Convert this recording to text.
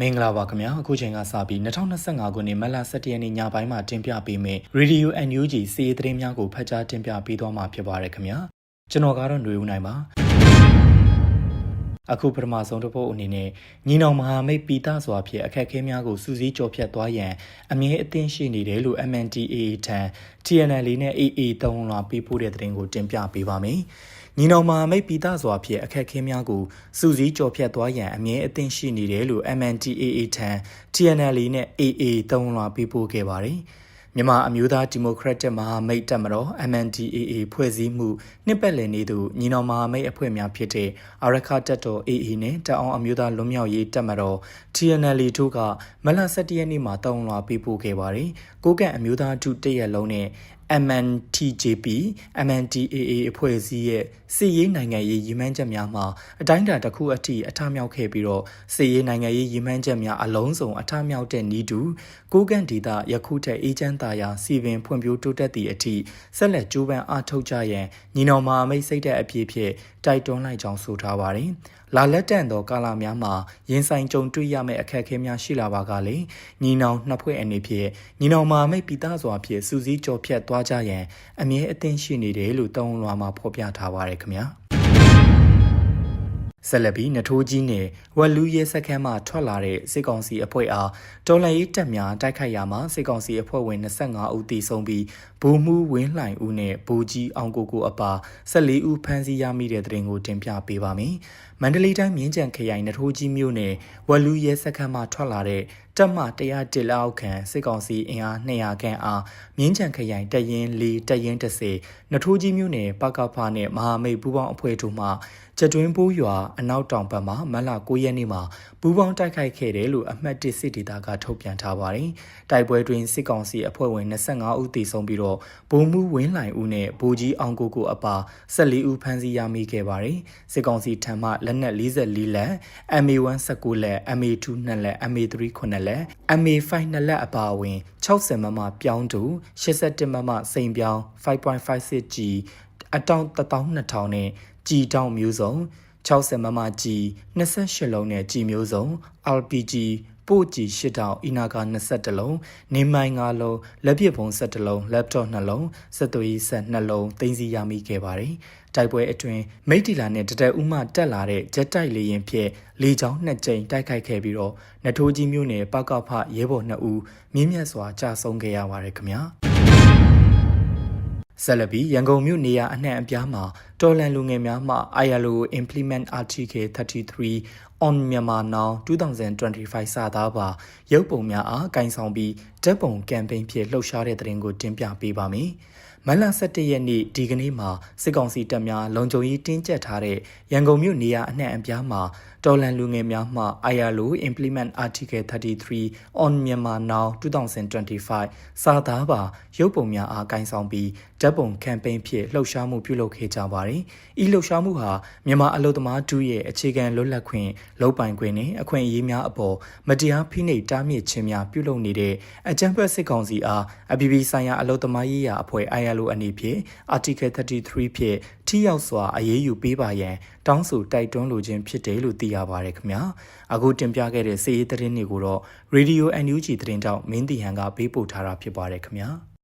မင်္ဂလာပါခင်ဗျာအခုချိန်ကစပြီး2025ခုနှစ်မတ်လ17ရက်နေ့ညပိုင်းမှာတင်ပြပေးမယ့် Radio NUG စီးရီးသတင်းများကိုဖတ်ကြားတင်ပြပေးသွားမှာဖြစ်ပါတယ်ခင်ဗျာကျွန်တော်ကတော့ຫນွေဦးနိုင်ပါအခုပထမဆုံးတစ်ပုတ်အနေနဲ့ညီနောင်မဟာမိတ်ပီတာစွာဖြင့်အခက်အခဲများကိုစူးစီးကြော်ဖြတ်သွားရန်အမြဲအသင့်ရှိနေတယ်လို့ MNDAA ထံ TNL နဲ့ AA တုံးလွှာပေးပို့တဲ့သတင်းကိုတင်ပြပေးပါမယ်။ ညီနောင်မဟာမိတ်ပီတာစွာဖြင့်အခက်အခဲများကိုစူးစီးကြော်ဖြတ်သွားရန်အမြဲအသင့်ရှိနေတယ်လို့ MNDAA ထံ TNL နဲ့ AA တုံးလွှာပေးပို့ခဲ့ပါတယ်။မြန်မာအမျိုးသားဒီမိုကရက်တစ်မဟာမိတ်တပ်မတော် MNDAA ဖွဲ့စည်းမှုနှစ်ပတ်လည်နေ့သို့ညီနောင်မဟာမိတ်အဖွဲ့များဖြစ်တဲ့အာရခတပ်တော် AA နဲ့တပ်အောင်အမျိုးသားလွတ်မြောက်ရေးတပ်မတော် TNL တို့ကမလ17ရက်နေ့မှာတောင်းလွှာပေးပို့ခဲ့ပါတယ်။ကိုကန့်အမျိုးသားထုတရက်လုံးနဲ့ MNTJP MNDAA အဖွဲ့အစည်းရဲ့စစ်ရေးနိုင်ငံရေးရည်မှန်းချက်များမှာအတိုင်းအတာတစ်ခုအထိအထမြောက်ခဲ့ပြီးတော့စစ်ရေးနိုင်ငံရေးရည်မှန်းချက်များအလုံးစုံအထမြောက်တဲ့ဤတူကိုကန့်ဒေသယခုထက်အေးချမ်းသာယာစီပင်ဖွံ့ဖြိုးတိုးတက်သည့်အထိဆက်လက်ကြိုးပမ်းအားထုတ်ကြရန်ညီနောင်မအမိတ်စိတ်တဲ့အပြည့်ဖြင့်တိုက်တွန်းလိုက်ကြောင်းဆိုထားပါတယ်။လာလက်တန့်သောကာလများမှာရင်ဆိုင်ကြုံတွေ့ရမယ့်အခက်အခဲများရှိလာပါကလေညီနောင်နှစ်ဖွဲ့အနေဖြင့်ညီနောင်မအမိတ်ပိသားစွာဖြင့်စူးစီးကြော်ဖြတ်သွားကြရန်အမြဲအသင့်ရှိနေတယ်လို့တောင်းလွှာမှာဖော်ပြထားပါတယ်ခင်ဗျာ။ဆက်လက်ပြီးနထိုးကြီးနယ်ဝက်လူရဲစခန်းမှထွက်လာတဲ့စစ်ကောင်စီအဖွဲ့အားတော်လှန်ရေးတပ်များတိုက်ခိုက်ရာမှာစစ်ကောင်စီအဖွဲ့ဝင်25ဦးသေဆုံးပြီးဘူမှုဝင်းလှိုင်ဦးနဲ့ဘူကြီးအောင်ကိုကိုအပါ14ဦးဖမ်းဆီးရမိတဲ့တဲ့ရင်ကိုတင်ပြပေးပါမယ်။မန္တလေးတိုင်းမြင်းကြံခရိုင်နထိုးကြီးမြို့နယ်ဝက်လူရဲစခန်းမှထွက်လာတဲ့ တပ်မ101လောက်ခန့်စစ်ကောင်စီအင်အား200ခန့်အားမြင်းကြံခရိုင်တရင်၄တရင်30နထိုးကြီးမြို့နယ်ပကဖာနဲ့မဟာမိတ်ပူးပေါင်းအဖွဲ့တို့မှကျတွင်းပိုးရွာအနောက်တောင်ဘက်မှာမလ9ရက်နေ့မှာပူးပေါင်းတိုက်ခိုက်ခဲ့တယ်လို့အမှတ်1စစ်ဒေသကထုတ်ပြန်ထားပါတယ်။တိုက်ပွဲတွင်စစ်ကောင်စီအဖွဲ့ဝင်25ဦးသေဆုံးပြီးတော့ဗိုလ်မှူးဝင်းလှိုင်ဦးနဲ့ဗိုလ်ကြီးအောင်ကိုကိုအပါ14ဦးဖမ်းဆီးရမိခဲ့ပါတယ်။စစ်ကောင်စီထံမှလက်နက်44လက် MA1 19လက် MA2 2လက် MA3 9လက် MA5 2လက်အပါအဝင်60မမပြောင်းတူ81မမစိန်ပြောင်း 5.56G အတောင်12000နဲ့ကြည်တောင်မျိုးစုံ60မမကြည်28လုံးနဲ့ကြည်မျိုးစုံ RPG ပို့ကြည်၈တောင်အီနာကာ21လုံးနေမိုင်9လုံးလက်ပစ်ပုံ17လုံး laptop 2လုံးစက်သွေးဆက်2လုံးတင်စီရမိခဲ့ပါတယ်တိုက်ပွဲအတွင်းမိတ်တီလာနဲ့တတက်ဦးမှတက်လာတဲ့ဂျက်တိုက်လေရင်ဖြင့်လေကြောင်းနှစ်ကြိမ်တိုက်ခိုက်ခဲ့ပြီးတော့နထိုးကြီးမြို့နယ်ပကဖရဲဘော်2ဦးမြင့်မြတ်စွာကြာဆုံးခဲ့ရပါတယ်ခင်ဗျာ ဆက်လက်ပြီးရန်ကုန်မြို့နေရာအနှံ့အပြားမှာတော်လန်လူငယ်များမှ ILO Implement Article 33 on Myanmar Now 2025စာသားပါရုပ်ပုံများအားကင်ဆောင်ပြီးဓာတ်ပုံကမ်ပိန်းဖြင့်လှုပ်ရှားတဲ့တဲ့ရင်ကိုတင်ပြပေးပါမယ်။မလ17ရက်နေ့ဒီကနေ့မှာစစ်ကောင်စီတပ်များလုံခြုံရေးတင်းကျပ်ထားတဲ့ရန်ကုန်မြို့နေရာအနှံ့အပြားမှာတော်လန်လူငယ်များမှ ILO Implement Article 33 on Myanmar Now 2025စာသားပါရုပ်ပုံများအားကင်ဆောင်ပြီးဓာတ်ပုံကမ်ပိန်းဖြင့်လှုပ်ရှားမှုပြုလုပ်ခဲ့ကြပါတယ်။ဤလှုပ်ရှားမှုဟာမြန်မာအလို့သမားတူရဲ့အခြေခံလွတ်လပ်ခွင့်လုံပိုင်ခွင့်နဲ့အခွင့်အရေးများအပေါ်မတရားဖိနှိပ်တားမြစ်ခြင်းများပြုလုပ်နေတဲ့အကြမ်းဖက်စစ်ကောင်စီအားအပြည်ပြည်ဆိုင်ရာအလို့သမားရေးရာအဖွဲ့ ILO အနေဖြင့် Article 33ဖြင့်ထိရောက်စွာအရေးယူပေးပါရန်တောင်းဆိုတိုက်တွန်းလိုခြင်းဖြစ်တယ်လို့သိရပါတယ်ခင်ဗျာအခုတင်ပြခဲ့တဲ့စီးရီးသတင်းတွေကိုတော့ Radio NUG သတင်းတောက်မင်းတီဟန်ကပေးပို့ထားတာဖြစ်ပါတယ်ခင်ဗျာ